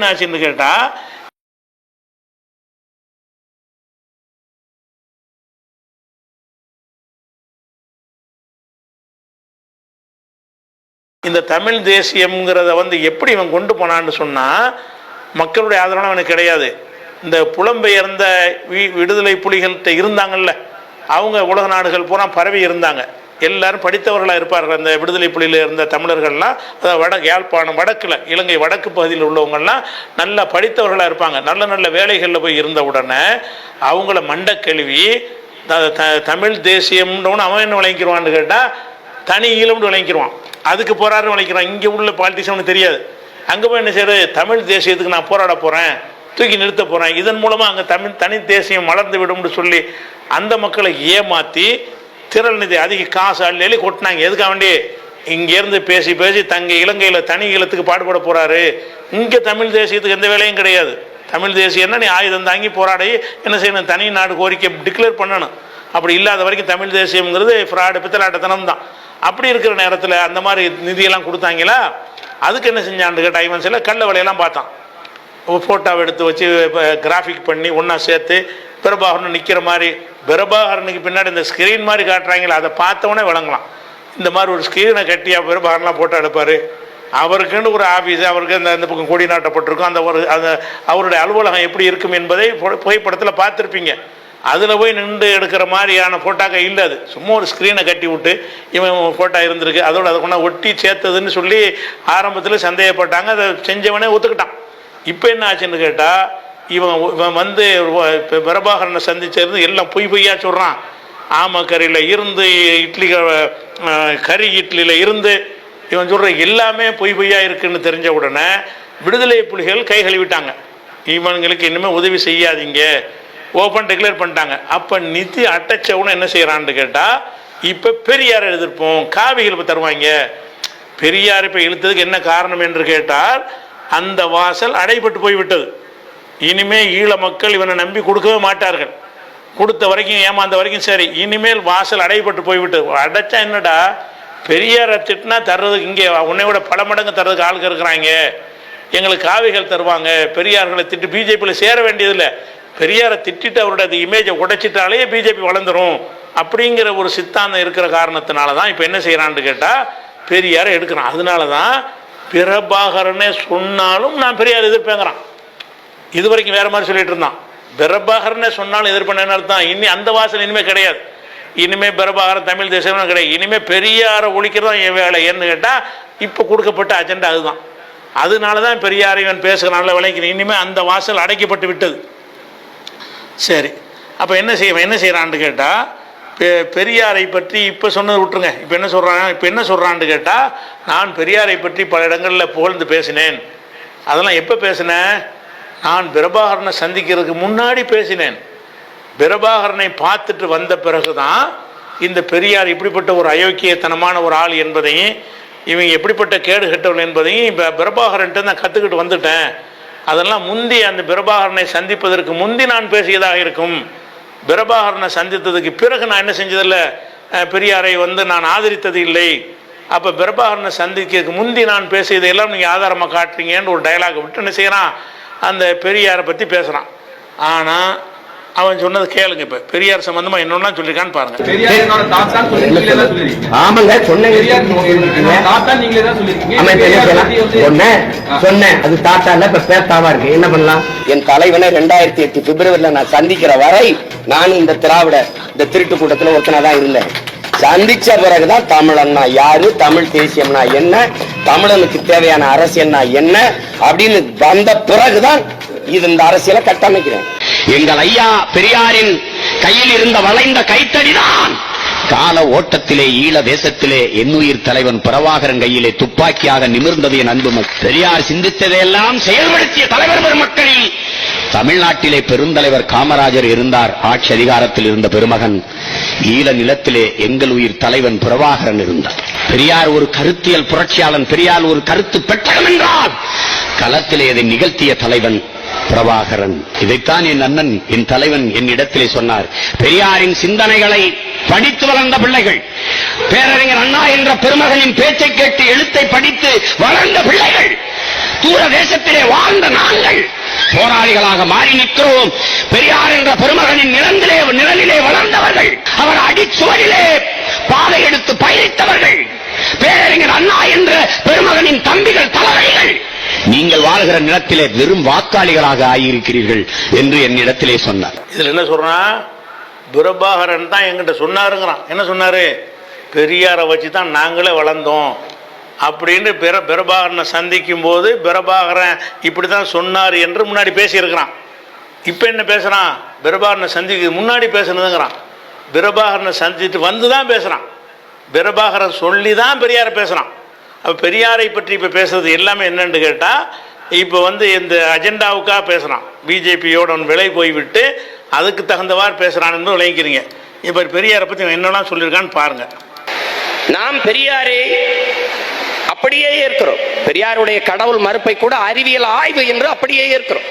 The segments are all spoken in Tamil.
என்னாச்சுன்னு கேட்டா இந்த தமிழ் தேசியம்ங்கிறத வந்து எப்படி இவன் கொண்டு போனான்னு சொன்னா மக்களுடைய ஆதரவு அவனுக்கு கிடையாது. இந்த புலம்பெயர்ந்த வி- விடுதலை புலிகள்கிட்ட இருந்தாங்கல்ல அவங்க உலக நாடுகள் பூரா பரவி இருந்தாங்க. எல்லாரும் படித்தவர்களாக இருப்பார்கள். அந்த விடுதலை புலியில் இருந்த தமிழர்கள்லாம் அதாவது வட யாழ்ப்பாணம் வடக்கில் இலங்கை வடக்கு பகுதியில் உள்ளவங்கள்லாம் நல்லா படித்தவர்களாக இருப்பாங்க. நல்ல நல்ல வேலைகளில் போய் இருந்த உடனே அவங்கள மண்ட கழுவி த- த- தமிழ் தேசியம்னு அவன் என்ன விளங்கிடுவான்னு கேட்டால் தனி ஈழம்னு விளங்கிடுவான் அதுக்கு போராடுன்னு விளங்கிறான் இங்கே உள்ள பாலிட்டிஷியன் தெரியாது. அங்கே போய் என்ன செய்யறது? தமிழ் தேசியத்துக்கு நான் போராட போகிறேன் தூக்கி நிறுத்த போகிறேன் இதன் மூலமாக அங்கே தமிழ் தனி தேசியம் வளர்ந்து விடும்னு சொல்லி அந்த மக்களை ஏமாற்றி திரள் நிதி அதிக காசு அள்ளி அள்ளி கொட்டினாங்க. எதுக்காக வேண்டி? இங்கேருந்து பேசி பேசி தங்க இலங்கையில் தனி ஈழத்துக்கு பாடுபட போகிறாரு இங்கே தமிழ் தேசியத்துக்கு எந்த வேலையும் கிடையாது. தமிழ் தேசியம்னா நீ ஆயுதம் தாங்கி போராடி என்ன செய்யணும்? தனி நாடு கோரிக்கை டிக்ளேர் பண்ணணும். அப்படி இல்லாத வரைக்கும் தமிழ் தேசியம்ங்கிறது ஃப்ராடு பித்தலாட்டத்தனம் தான். அப்படி இருக்கிற நேரத்தில் அந்த மாதிரி நிதியெல்லாம் கொடுத்தாங்களா? அதுக்கு என்ன செஞ்சான்னு கேட்ட ஐவன்ஸில் கள்ள வலையெல்லாம் பார்த்தான். ஃபோட்டோவை எடுத்து வச்சு கிராஃபிக் பண்ணி ஒன்றா சேர்த்து பிரபாகரன் நிற்கிற மாதிரி பிரபாகரனுக்கு பின்னாடி இந்த ஸ்க்ரீன் மாதிரி காட்டுறாங்களே அதை பார்த்தவொடனே விளங்கலாம். இந்த மாதிரி ஒரு ஸ்க்ரீனை கட்டியாக பிரபாகரன்லாம் ஃபோட்டோ எடுப்பார். அவருக்குன்னு ஒரு ஆஃபீஸ் அவருக்கு அந்த அந்த பக்கம் கொடி நாட்டப்பட்டிருக்கும் அந்த ஒரு அந்த அவருடைய அலுவலகம் எப்படி இருக்கும் என்பதை புகைப்படத்தில் பார்த்துருப்பீங்க. அதில் போய் நின்று எடுக்கிற மாதிரியான ஃபோட்டோக்கள் இல்லை அது. சும்மா ஒரு ஸ்க்ரீனை கட்டி விட்டு இவன் ஃபோட்டோ இருந்திருக்கு. அதோட அதை கொண்டா ஒட்டி சேர்த்ததுன்னு சொல்லி ஆரம்பத்தில் சந்தேகப்பட்டாங்க. அதை செஞ்சவனே ஒத்துக்கிட்டான். இப்போ என்ன ஆச்சுன்னு கேட்டால் இவன் இவன் வந்து இப்போ பிரபாகரனை சந்திச்சிருந்து எல்லாம் பொய் பொய்யா சொல்கிறான் ஆமக்கறியில் இருந்து இட்லி கறி இட்லியில் இருந்து இவன் சொல்கிற எல்லாமே பொய் பொய்யா இருக்குன்னு தெரிஞ்ச உடனே விடுதலை புலிகள் கை கழுவிட்டாங்க. இவனுங்களுக்கு இனிமேல் உதவி செய்யாதீங்க. ஓப்பன் டிக்ளேர் பண்ணிட்டாங்க. அப்போ நிதி அட்டச்சவனை என்ன செய்கிறான்னு கேட்டால் இப்போ பெரியார் எழுதிருப்போம் காவிகள் இப்போ தருவாங்க. பெரியார் இப்போ இழுத்ததுக்கு என்ன காரணம் என்று கேட்டால் அந்த வாசல் அடைபட்டு போய்விட்டது. இனிமே ஈழ மக்கள் இவனை நம்பி கொடுக்கவே மாட்டார்கள். கொடுத்த வரைக்கும் ஏமாந்த வரைக்கும் சரி இனிமேல் வாசல் அடைபட்டு போய்விட்டது அடைச்சா என்னடா? பெரியாரை திட்டினா தர்றதுக்கு இங்கே உன்னை விட பல மடங்கு தர்றதுக்கு ஆளுங்க இருக்கிறாங்க. எங்களுக்கு காவிகள் தருவாங்க. பெரியார்களை திட்டு பிஜேபியில் சேர வேண்டியதில்லை. பெரியாரை திட்டிட்டு அவருடைய அந்த இமேஜை உடைச்சிட்டாலே பிஜேபி வளர்ந்துரும். அப்படிங்கிற ஒரு சித்தாந்தம் இருக்கிற காரணத்தினால தான் இப்போ என்ன செய்கிறான்னு கேட்டால் பெரியாரை எடுக்கிறான். அதனால தான் பிரபாகரனே சொன்னாலும் நான் பெரியார் எதிர்ப்பேங்கிறான். இது வரைக்கும் வேற மாதிரி சொல்லிட்டு இருந்தான். பிரபாகரனே சொன்னாலும் எதிர்ப்பேன்னு அர்த்தம்? இனி அந்த வாசல் இனிமே கிடையாது. இனிமே பிரபாகரன் தமிழ் தேசம் கிடையாது. இனிமே பெரியாரை ஒழிக்கிறதான் என் வேலை. ஏன்னு கேட்டால் இப்போ கொடுக்கப்பட்ட அஜெண்டா அதுதான். அதனால தான் பெரியார் இவன் பேசுகிறான்ல விளைக்கிறேன் இனிமே அந்த வாசல் அடைக்கப்பட்டு விட்டது. சரி. அப்போ என்ன செய்ய என்ன செய்கிறான்னு கேட்டால் பெரியாரை பற்றி இப்போ சொன்னது விட்டுருங்க. இப்போ என்ன சொல்கிறான் இப்போ என்ன சொல்கிறான்னு கேட்டால் நான் பெரியாரை பற்றி பல இடங்களில் புகழ்ந்து பேசினேன். அதெல்லாம் எப்போ பேசினேன் நான் பிரபாகரனை சந்திக்கிறதுக்கு முன்னாடி பேசினேன். பிரபாகரனை பார்த்துட்டு வந்த பிறகு தான் இந்த பெரியார் இப்படிப்பட்ட ஒரு அயோக்கியத்தனமான ஒரு ஆள் என்பதையும் இவங்க எப்படிப்பட்ட கேடு கெட்டவள் என்பதையும் இப்போ பிரபாகரன்ட்டு நான் கற்றுக்கிட்டு வந்துட்டேன். அதெல்லாம் முந்தி அந்த பிரபாகரனை சந்திப்பதற்கு முந்தி நான் பேசியதாக இருக்கும். பிரபாகரனை சந்தித்ததுக்கு பிறகு நான் என்ன செஞ்சதில்லை? பெரியாரை வந்து நான் ஆதரித்தது இல்லை. அப்போ பிரபாகரனை சந்திக்கிறதுக்கு முந்தி நான் பேசியதையெல்லாம் நீங்கள் ஆதாரமாக காட்டுறீங்கன்னு ஒரு டைலாக் விட்டு என்ன செய்கிறான் அந்த பெரியாரை பற்றி பேசுகிறான் ஆனால் அவன் சொன்னது கேளுங்க இப்போ. பெரியார் சம்மந்தமாக என்னெல்லாம் சொல்லியிருக்கான்னு பாருங்க. ஆமாங்க சொன்னேன். அது தாத்தா இல்ல இப்ப பேத்தாவா இருக்கு. என்ன பண்ணலாம்? என் தலைவனை ரெண்டாயிரத்தி எட்டு பிப்ரவரியில நான் சந்திக்கிற வரை நான் இந்த திராவிட இந்த திருட்டு கூட்டத்துல ஒருத்தனா தான் இருந்தேன். சந்திச்ச பிறகுதான் தமிழன்னா யாரு தமிழ் தேசியம்னா என்ன தமிழனுக்கு தேவையான அரசியல்னா என்ன அப்படின்னு வந்த பிறகுதான் இது இந்த அரசியலை கட்டமைக்கிறேன். எங்கள் ஐயா பெரியாரின் கையில் இருந்த வளைந்த கைத்தடிதான். கால ஓட்டத்திலே ஈழ தேசத்திலே என்னுயிர் தலைவன் பிரபாகரன் கையிலே துப்பாக்கியாக நிமிர்ந்தது என் அன்பு பெரியார் சிந்தித்ததையெல்லாம் செயல்படுத்திய தலைவர் பெருமக்களில் தமிழ்நாட்டிலே பெருந்தலைவர் காமராஜர் இருந்தார். ஆட்சி அதிகாரத்தில் இருந்த பெருமகன். ஈழ நிலத்திலே எங்கள் உயிர் தலைவன் பிரபாகரன் இருந்தார். பெரியார் ஒரு கருத்தியல் புரட்சியாளன். பெரியார் ஒரு கருத்து பெட்டகம் என்றால் களத்திலே அதை நிகழ்த்திய தலைவன் பிரபாகரன். இதைத்தான் என் அண்ணன் என் தலைவன் என் இடத்திலே சொன்னார். பெரியாரின் சிந்தனைகளை படித்து வளர்ந்த பிள்ளைகள் பேரறிஞர் அண்ணா என்ற பெருமகனின் பேச்சை கேட்டு எழுத்தை படித்து வளர்ந்த பிள்ளைகள் தூர தேசத்திலே வாழ்ந்த நாங்கள் போராளிகளாக மாறி நிற்கிறோம். பெரியார் என்ற பெருமகனின் நிலந்திலே நிழலிலே வளர்ந்தவர்கள் அவர் அடிச்சுவரிலே பாதை எடுத்து பயணித்தவர்கள் பேரறிஞர் அண்ணா என்ற பெருமகனின் தம்பிகள் தலைவர்கள் நீங்கள் வாழ்கிற நிலத்திலே வெறும் வாக்காளிகளாக ஆகியிருக்கிறீர்கள் என்று என்னிடத்திலே சொன்னார். இதுல என்ன சொல்றான் பிரபாகரன் தான் எங்கிட்ட சொன்னாருங்கிறான். என்ன சொன்னாரு? பெரியாரை வச்சு தான் நாங்களே வளர்ந்தோம். அப்படின்னு பிர பிரபாகரனை சந்திக்கும் போது பிரபாகரன் இப்படி தான் சொன்னார் என்று முன்னாடி பேசியிருக்கிறான். இப்போ என்ன பேசுகிறான் பிரபாகரனை சந்திக்க முன்னாடி பேசுனதுங்கிறான். பிரபாகரனை சந்தித்து வந்து தான் பேசுகிறான் பிரபாகரன் சொல்லி தான் பெரியாரை பேசுகிறான் அப்போ பெரியாரை பற்றி இப்போ பேசுறது எல்லாமே என்னென்னு கேட்டால் இப்போ வந்து இந்த அஜெண்டாவுக்காக பேசுகிறான் பிஜேபியோட விலை போய்விட்டு அதுக்கு தகுந்தவாறு பேசுகிறான் என்று விளங்கிக்கிறீங்க. இப்போ பெரியாரை பற்றி என்னெல்லாம் சொல்லியிருக்கான்னு பாருங்கள் நாம் பெரியாரை அப்படியே ஏற்கிறோம். பெரியாருடைய கடவுள் மறுப்பை கூட அறிவியல் ஆய்வு என்று அப்படியே ஏற்கிறோம்.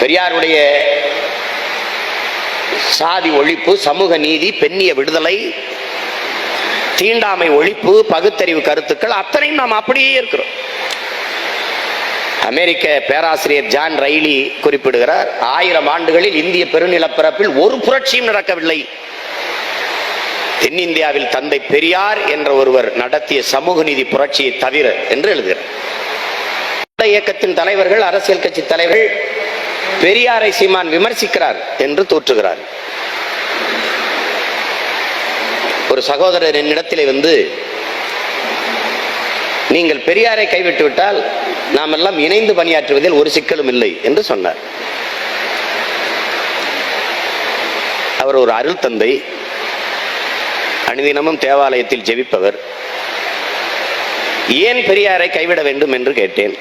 பெரியாருடைய சாதி ஒழிப்பு சமூக நீதி பெண்ணிய விடுதலை தீண்டாமை ஒழிப்பு பகுத்தறிவு கருத்துக்கள் அத்தனையும் நாம் அப்படியே இருக்கிறோம் அமெரிக்க பேராசிரியர் ஜான் ரைலி குறிப்பிடுகிறார் ஆயிரம் ஆண்டுகளில் இந்திய பெருநிலப்பரப்பில் ஒரு புரட்சியும் நடக்கவில்லை. தென்னிந்தியாவில் தந்தை பெரியார் என்ற ஒருவர் நடத்திய சமூக நீதி புரட்சியை தவிர என்று எழுதுகிறார். இயக்கத்தின் தலைவர்கள் அரசியல் கட்சி தலைவர்கள் பெரியாரை சீமான் விமர்சிக்கிறார் என்று தோற்றுகிறார். ஒரு சகோதரர் என்னிடத்திலே வந்து நீங்கள் பெரியாரை கைவிட்டு விட்டால் நாம் எல்லாம் இணைந்து பணியாற்றுவதில் ஒரு சிக்கலும் இல்லை என்று சொன்னார். அவர் ஒரு அருள் தந்தை அனுதினமும் தேவாலயத்தில் ஜெபிப்பவர். ஏன் பெரியாரை கைவிட வேண்டும் என்று கேட்டேன்.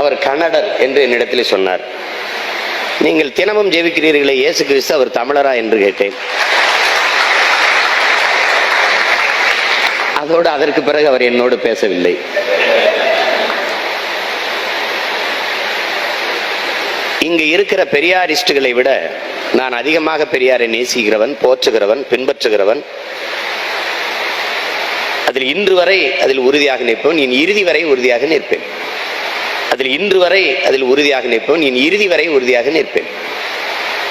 அவர் கன்னடர் என்று என்னிடத்தில் சொன்னார். நீங்கள் தினமும் ஜெபிக்கிறீர்களே இயேசு கிறிஸ்து அவர் தமிழரா என்று கேட்டேன். அதோடு அதற்கு பிறகு அவர் என்னோடு பேசவில்லை. இங்கு இருக்கிற பெரியாரிஸ்டுகளை விட நான் அதிகமாக பெரியாரை நேசிக்கிறவன் போற்றுகிறவன் பின்பற்றுகிறவன். அதில் இன்று வரை அதில் உறுதியாக நிற்பவன் என் இறுதி வரை உறுதியாக நிற்பேன். அதில் இன்று வரை அதில் உறுதியாக நிற்பவன் என் இறுதி வரை உறுதியாக நிற்பேன்.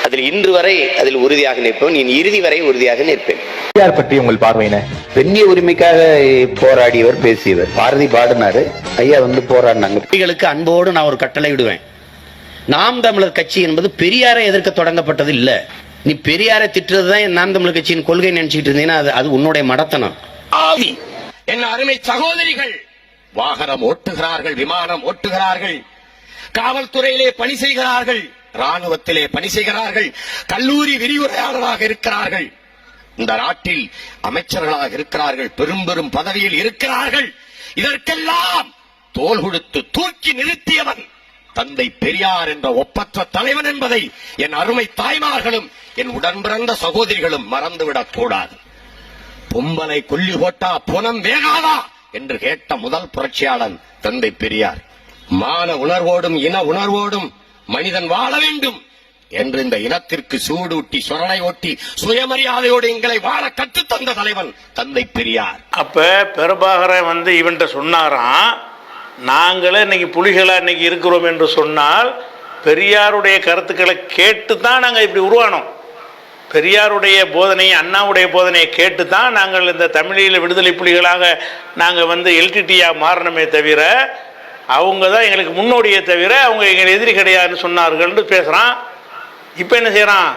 அதில் இன்று வரை அதில் உறுதியாக நிற்பவன் என் இறுதி வரை உறுதியாக நிற்பேன். பெரியார் பற்றி உங்கள் பார்வையின பெண்ணிய உரிமைக்காக போராடியவர் பேசியவர். பாரதி பாடினாரு ஐயா வந்து போராடினாங்க. பெண்களுக்கு அன்போடு நான் ஒரு கட்டளை விடுவேன் நாம் தமிழர் கட்சி என்பது பெரியாரை எதிர்க்க தொடங்கப்பட்டது இல்ல. நீ பெரியாரை திட்டுறதுதான் நாம் தமிழர் கட்சியின் கொள்கை நினைச்சிட்டு இருந்தீங்கன்னா அது அது உன்னுடைய மடத்தனம். ஆவி என் அருமை சகோதரிகள் வாகனம் ஓட்டுகிறார்கள் விமானம் ஓட்டுகிறார்கள் காவல்துறையிலே பணி செய்கிறார்கள் ராணுவத்திலே பணி செய்கிறார்கள் கல்லூரி விரிவுரையாளராக இருக்கிறார்கள். இந்த நாட்டில் அமைச்சர்களாக இருக்கிறார்கள் பெரும் பெரும் பதவியில் இருக்கிறார்கள். இதற்கெல்லாம் தோல் கொடுத்து தூக்கி நிறுத்தியவன் தந்தை பெரியார் என்ற ஒப்பற்ற தலைவன் என்பதை என் அருமை தாய்மார்களும் என் உடன்பிறந்த சகோதரிகளும் மறந்துவிடக் கூடாது. பொம்பலை கொல்லி போட்டா புனம் வேகாதா என்று கேட்ட முதல் புரட்சியாளன் தந்தை பெரியார். மான உணர்வோடும் இன உணர்வோடும் மனிதன் வாழ வேண்டும் என்று இந்த இனத்திற்கு சூடூட்டி சுரணை ஓட்டி சுயமரியாதையோடு எங்களை வாழ கற்றுத் தந்த தலைவன் தந்தை பெரியார். அப்ப பிரபாகரன் வந்து இவன் சொன்னாராம் நாங்களே இன்னைக்கு புலிகளாக இன்னைக்கு இருக்கிறோம் என்று சொன்னால் பெரியாருடைய கருத்துக்களை கேட்டு தான் நாங்கள் இப்படி உருவானோம். பெரியாருடைய போதனையை அண்ணாவுடைய போதனையை கேட்டு தான் நாங்கள் இந்த தமிழில் விடுதலை புலிகளாக நாங்கள் வந்து எல்டிடியாக மாறணுமே தவிர அவங்க தான் எங்களுக்கு முன்னோடியே தவிர அவங்க எங்கள் எதிரி கிடையாதுன்னு சொன்னார்கள்னு பேசுகிறான் இப்போ என்ன செய்கிறான்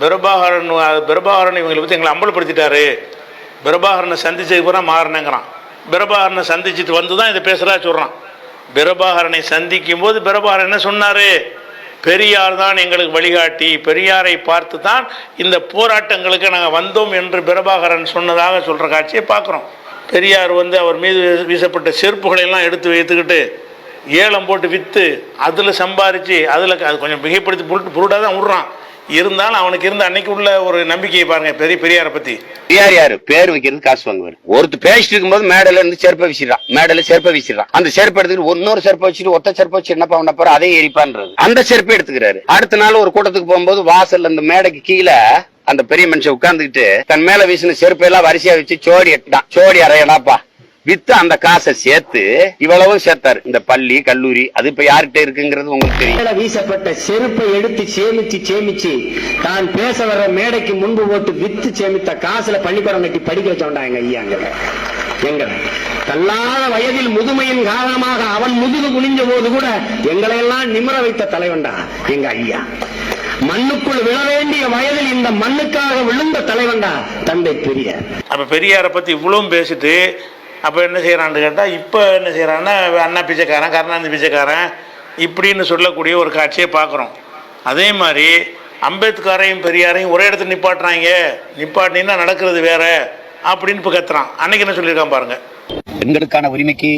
பிரபாகரன் பிரபாகரன் இவங்களை பற்றி எங்களை அம்பலப்படுத்திட்டாரு. பிரபாகரனை சந்திச்சதுக்கு பிறகு மாறினேங்கிறான் பிரபாகரனை சந்திச்சுட்டு வந்து தான் இதை பேசுகிறா சொல்கிறான் பிரபாகரனை சந்திக்கும் போது பிரபாகரன் என்ன சொன்னார்? பெரியார் தான் எங்களுக்கு வழிகாட்டி பெரியாரை பார்த்து தான் இந்த போராட்டங்களுக்கு நாங்கள் வந்தோம் என்று பிரபாகரன் சொன்னதாக சொல்கிற காட்சியை பார்க்குறோம். பெரியார் வந்து அவர் மீது வீசப்பட்ட செருப்புகளையெல்லாம் எடுத்து வைத்துக்கிட்டு ஏலம் போட்டு விற்று அதில் சம்பாரித்து அதில் அது கொஞ்சம் மிகைப்படுத்தி புருட்டு புருடாக தான் விட்றான் இருந்தாலும் அவனுக்கு இருந்த அன்னைக்கு உள்ள ஒரு நம்பிக்கையை பாருங்க பெரிய பெரியாரை பத்தி. பெரியார் யாரு? பேர் வைக்கிறது காசு வாங்குவார். ஒருத்தர் பேசிட்டு இருக்கும்போது மேடையில இருந்து செருப்பை வீசிடுறான். மேடையில செருப்பை வீசிடுறான். அந்த செருப்பு எடுத்துட்டு இன்னொரு செருப்பை வச்சுட்டு ஒத்த செருப்பை வச்சு என்ன பண்ண போற அதே எரிப்பான்றது. அந்த செருப்பை எடுத்துக்கிறாரு. அடுத்த நாள் ஒரு கூட்டத்துக்கு போகும்போது வாசல்ல அந்த மேடைக்கு கீழே அந்த பெரிய மனுஷன் உட்கார்ந்துகிட்டு தன் மேல வீசின செருப்பை எல்லாம் வரிசையா வச்சு சோடி எட்டான் சோடி அறையடாப்பா வித்து அந்த காசை சேர்த்து இவ்வளவும் சேர்த்தாரு. இந்த பள்ளி கல்லூரி அது இப்ப யார்கிட்ட இருக்குங்கிறது உங்களுக்கு தெரியும். வீசப்பட்ட செருப்பை எடுத்து சேமிச்சு சேமிச்சு தான் பேச வர மேடைக்கு முன்பு போட்டு வித்து சேமித்த காசுல பள்ளிக்கூடம் கட்டி படிக்க வச்சோண்டா எங்க ஐயாங்க எங்க? தள்ளாத வயதில் முதுமையின் காரணமாக அவன் முதுகு குனிஞ்ச போது கூட எங்களை எல்லாம் நிமிர வைத்த தலைவன்டா எங்க ஐயா. மண்ணுக்குள் விழ வேண்டிய வயதில் இந்த மண்ணுக்காக விழுந்த தலைவன்டா தந்தை பெரியார். அப்போ பெரியாரை பற்றி இவ்வளவும் பேசிட்டு அப்போ என்ன செய்கிறான்னு கேட்டால் இப்போ என்ன செய்கிறான்னா அண்ணா பிச்சைக்காரன் கருணாநிதி பிச்சைக்காரன் இப்படின்னு சொல்லக்கூடிய ஒரு காட்சியை பார்க்குறோம் அதே மாதிரி அம்பேத்கரையும் பெரியாரையும் ஒரே இடத்துல நிப்பாட்டுறாங்க. நிப்பாட்டினா நடக்கிறது வேற அப்படின்னு இப்போ கத்துறான். அன்னைக்கு என்ன சொல்லியிருக்கான் பாருங்க. பெண்களுக்கான உரிமைக்கு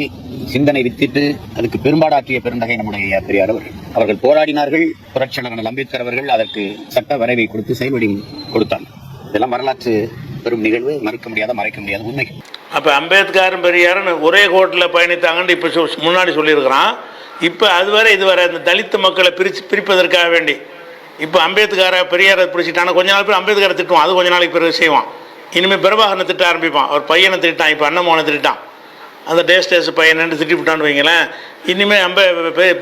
சிந்தனை வித்திட்டு அதுக்கு பெரும்பாடாற்றிய பெருந்தகை நம்முடைய பெரியார் அவர்கள். அவர்கள் போராடினார்கள். புரட்சியாளர் அம்பேத்கர் அவர்கள் அதற்கு சட்ட வரைவை கொடுத்து செயல்வடி கொடுத்தார் இதெல்லாம் வரலாற்று பெரும் நிகழ்வு. மறுக்க முடியாத மறைக்க முடியாத உண்மை. அப்போ அம்பேத்கரும் பெரியாரும் ஒரே கோட்டில் பயணித்தாங்கன்னு இப்போ முன்னாடி சொல்லியிருக்கிறான். இப்போ அதுவரை இதுவரை இந்த தலித்து மக்களை பிரிச்சு பிரிப்பதற்காக வேண்டி. இப்போ அம்பேத்கரை பெரியாரை பிடிச்சிட்டானா கொஞ்ச நாள் பேர் அம்பேத்கரை திட்டுவான். அது கொஞ்ச நாளைக்கு பிறகு செய்வான். இனிமேல் பிரபாகரனை திட்ட ஆரம்பிப்பான். அவர் பையனை திட்டான் இப்போ அண்ணமோனை திட்டான். அந்த டேஸ்டேஸ் டேஸ் பையனை திட்டி விட்டான்னு வைங்களேன். இனிமேல் நம்ம பெ-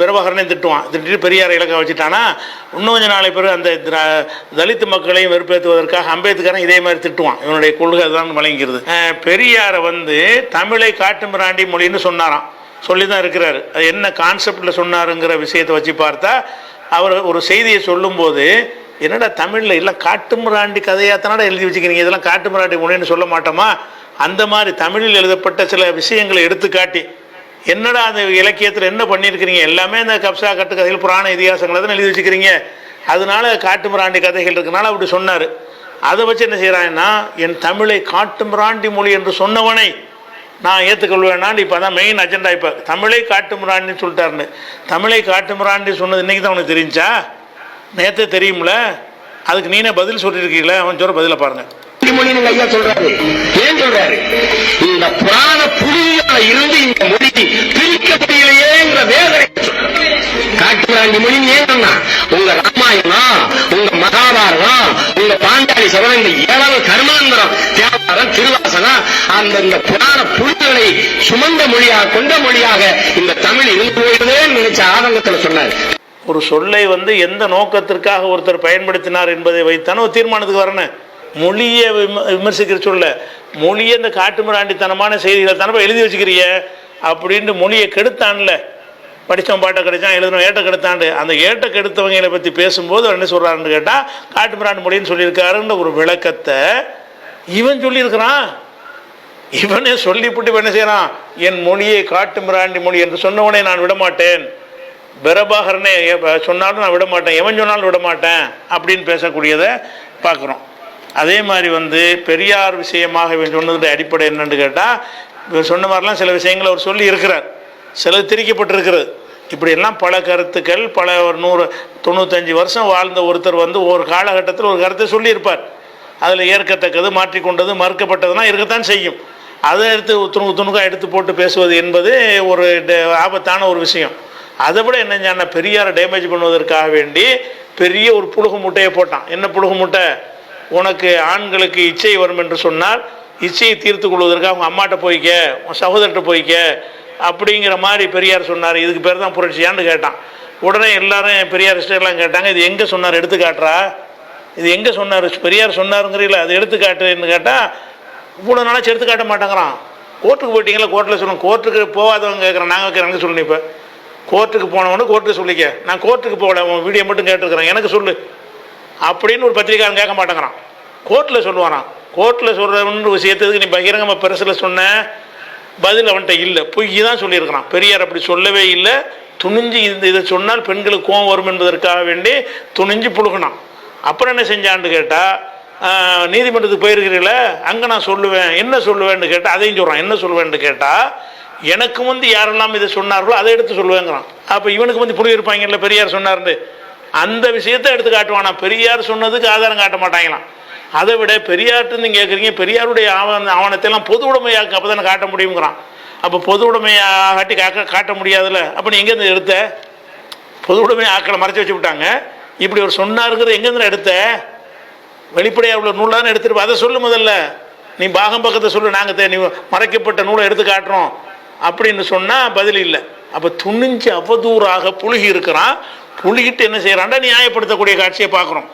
திட்டுவான். திட்டிட்டு பெரியாரை இலக்கை வச்சுட்டானா இன்னும் கொஞ்சம் நாளை பிறகு அந்த திரா- தலித்து மக்களையும் வெறுப்பேற்றுவதற்காக அம்பேத்கரன் இதே மாதிரி திட்டுவான். இவனுடைய கொள்கை தான் வழங்கிறது பெரியாரை வந்து தமிழை காட்டுமிராண்டி மொழின்னு சொன்னாராம். சொல்லி தான் இருக்கிறாரு. அது என்ன கான்செப்டில் சொன்னாருங்கிற விஷயத்தை வச்சு பார்த்தா அவர் ஒரு செய்தியை சொல்லும்போது என்னடா தமிழில் எல்லாம் காட்டுமிராண்டி கதையாத்தனடா எழுதி வச்சுக்கிறீங்க? இதெல்லாம் காட்டுமிராண்டி மொழின்னு சொல்ல மாட்டோமா? அந்த மாதிரி தமிழில் எழுதப்பட்ட சில விஷயங்களை எடுத்துக்காட்டி என்னடா அந்த இலக்கியத்தில் என்ன பண்ணியிருக்கிறீங்க? எல்லாமே இந்த கப்சா கட்டு கதைகள் புராண இதிகாசங்களை தான் எழுதி வச்சுக்கிறீங்க. அதனால காட்டுமிராண்டி கதைகள் இருக்கனால அப்படி சொன்னார். அதை வச்சு என்ன செய்கிறாங்கன்னா என் தமிழை காட்டுமிராண்டி மொழி என்று சொன்னவனை நான் ஏற்றுக்கொள்வேனான்னு இப்போ அதான் மெயின் அஜெண்டா இப்போ. தமிழை காட்டுமிராண்டின்னு சொல்லிட்டாருன்னு. தமிழை காட்டுமிராண்டி சொன்னது இன்னைக்கு தான் உனக்கு தெரிஞ்சா? நேற்றே தெரியும்ல? அதுக்கு நீனே பதில் சொல்லியிருக்கீங்களே? அவன் சொல்ற பதிலை பாருங்க. அப்படின்னு ஐயா சொல்றாரு. ஏன் சொல்றாரு? இந்த புராண புலியால இருந்து இந்த மொழி பிரிக்க முடியலையேங்கிற வேதனை. காட்டுமிராண்டி மொழி ஏன் உங்க ராமாயணம் உங்க மகாபாரதம் உங்க பாண்டாளி சபதம் இந்த ஏழாவது கர்மாந்திரம் தேவாரம் திருவாசனம் அந்த இந்த புராண புலிகளை சுமந்த மொழியாக கொண்ட மொழியாக இந்த தமிழ் இருந்து போயிடுதேன்னு நினைச்ச ஆதங்கத்துல சொன்னார். ஒரு சொல்லை வந்து எந்த நோக்கத்திற்காக ஒருத்தர் பயன்படுத்தினார் என்பதை வைத்தான ஒரு தீர்மானத்துக்கு வரணும். மொழியை விம விமர்சிக்கிற சொல்ல மொழியை இந்த காட்டுமிராண்டித்தனமான செய்திகளை தானே எழுதி வச்சுக்கிறிய? அப்படின்ட்டு மொழியை கெடுத்தான்ல. படித்தவன் பாட்டை கிடைச்சான் எழுதணும் ஏட்ட கெடுத்தாண்டு அந்த ஏட்ட கெடுத்தவங்களை பற்றி பேசும்போது அவர் என்ன சொல்கிறாருன்னு கேட்டால் காட்டுமிராண்டு மொழின்னு சொல்லியிருக்காருன்ற ஒரு விளக்கத்தை இவன் சொல்லியிருக்கிறான். இவனே சொல்லிவிட்டு இவன் என்ன செய்கிறான் என் மொழியை காட்டுமிராண்டி மொழி என்று சொன்னவனே நான் விடமாட்டேன். பிரபாகரனே சொன்னாலும் நான் விட மாட்டேன் எவன் சொன்னாலும் விட மாட்டேன் அப்படின்னு பேசக்கூடியதை பார்க்குறோம். அதே மாதிரி வந்து பெரியார் விஷயமாக இவன் சொன்னதுடைய அடிப்படை என்னன்னு கேட்டால் இவர் சொன்ன மாதிரிலாம் சில விஷயங்களை அவர் சொல்லி இருக்கிறார். சிலது திரிக்கப்பட்டிருக்கிறது. இப்படியெல்லாம் பல கருத்துக்கள் பல ஒரு நூறு தொண்ணூத்தஞ்சு வருஷம் வாழ்ந்த ஒருத்தர் வந்து ஒரு காலகட்டத்தில் ஒரு கருத்தை சொல்லியிருப்பார். அதில் ஏற்கத்தக்கது மாற்றிக்கொண்டது மறுக்கப்பட்டதுலாம் இருக்கத்தான் செய்யும். அதை எடுத்து துணுக்கு துணுக்காக எடுத்து போட்டு பேசுவது என்பது ஒரு டே- ஆபத்தான ஒரு விஷயம். அதை விட என்னஞ்சான்னா பெரியாரை டேமேஜ் பண்ணுவதற்காக வேண்டி பெரிய ஒரு புழுகு முட்டையை போட்டான். என்ன புழுகு முட்டை? உனக்கு ஆண்களுக்கு இச்சை வரும் என்று சொன்னால் இச்சையை தீர்த்து கொள்வதற்கு அவங்க அம்மாட்ட போய்க்க உன் சகோதரர்கிட்ட போய்க்க அப்படிங்கிற மாதிரி பெரியார் சொன்னார். இதுக்கு பேர் தான் புரட்சியான்னு கேட்டான். உடனே எல்லாரும் பெரியார் எல்லாம் கேட்டாங்க இது எங்கே சொன்னார்? எடுத்து காட்டுறா இது எங்கே சொன்னார்? பெரியார் சொன்னாருங்கிறீங்களா அது எடுத்துக்காட்டுன்னு கேட்டால் இவ்வளோ நாளாச்சு எடுத்து காட்ட மாட்டேங்கிறான். கோர்ட்டுக்கு போயிட்டீங்களா? கோர்ட்டில் சொல்லணும் கோர்ட்டுக்கு போகாதவங்க கேட்குறேன் நாங்கள் எனக்கு சொல்லணும் இப்போ. கோர்ட்டுக்கு போனவொன்னு கோர்ட்டுக்கு சொல்லிக்க. நான் கோர்ட்டுக்கு போகல உன் வீடியோ மட்டும் கேட்டுருக்குறேன். எனக்கு சொல்லு. அப்படின்னு ஒரு பத்திரிக்காரன் கேட்க மாட்டேங்கிறான். கோர்ட்டில் சொல்லுவாராம் கோர்ட்டில் சொல்கிறவன்னு விஷயத்துக்கு நீ பகிரங்கமாக பெருசில் சொன்ன பதில் அவன்கிட்ட இல்லை. பொய் தான் சொல்லியிருக்கிறான். பெரியார் அப்படி சொல்லவே இல்லை. துணிஞ்சு இந்த இதை சொன்னால் பெண்களுக்கு கோவம் வரும் என்பதற்காக வேண்டி துணிஞ்சு புழுகினான். அப்புறம் என்ன செஞ்சான்னு கேட்டால் நீதிமன்றத்துக்கு போயிருக்கிறீங்கள அங்கே நான் சொல்லுவேன். என்ன சொல்லுவேன்னு கேட்டால் அதையும் சொல்கிறான் என்ன சொல்லுவேன்னு கேட்டால் எனக்கு வந்து யாரெல்லாம் இதை சொன்னார்களோ அதை எடுத்து சொல்லுவேங்கிறான். அப்போ இவனுக்கு வந்து புரியிருப்பாங்கல்ல பெரியார் சொன்னார்னு. அந்த விஷயத்த எடுத்து காட்டுவானா. பெரியார் சொன்னதுக்கு ஆதாரம் காட்ட மாட்டாங்களாம். அதை விட பெரியார்ட்டு நீங்கள் கேட்குறீங்க பெரியாருடைய ஆவண ஆவணத்தையெல்லாம் பொது உடைமையாக்கு அப்போ தானே காட்ட முடியுங்கிறான் அப்போ பொது உடைமையாக காட்டி காக்க காட்ட முடியாதுல்ல. அப்போ நீ எங்கேருந்து எடுத்த? பொது உடைமை ஆக்களை மறைச்சி வச்சு விட்டாங்க. இப்படி ஒரு சொன்னாருங்கிறது எங்கேருந்து எடுத்த? வெளிப்படையாக உள்ள நூலான எடுத்துருப்ப. அதை சொல்லு முதல்ல. நீ பாகம் பக்கத்தை சொல்லு நாங்கள் நீ மறைக்கப்பட்ட நூலை எடுத்து காட்டுறோம். அப்படின்னு சொன்னால் பதில் இல்லை. அப்போ துணிஞ்சு அவதூறாக புழுகி இருக்கிறான். புள்ளிக்கிட்டு என்ன செய்கிறான்டா நியாயப்படுத்தக்கூடிய காட்சியை பார்க்குறோம்.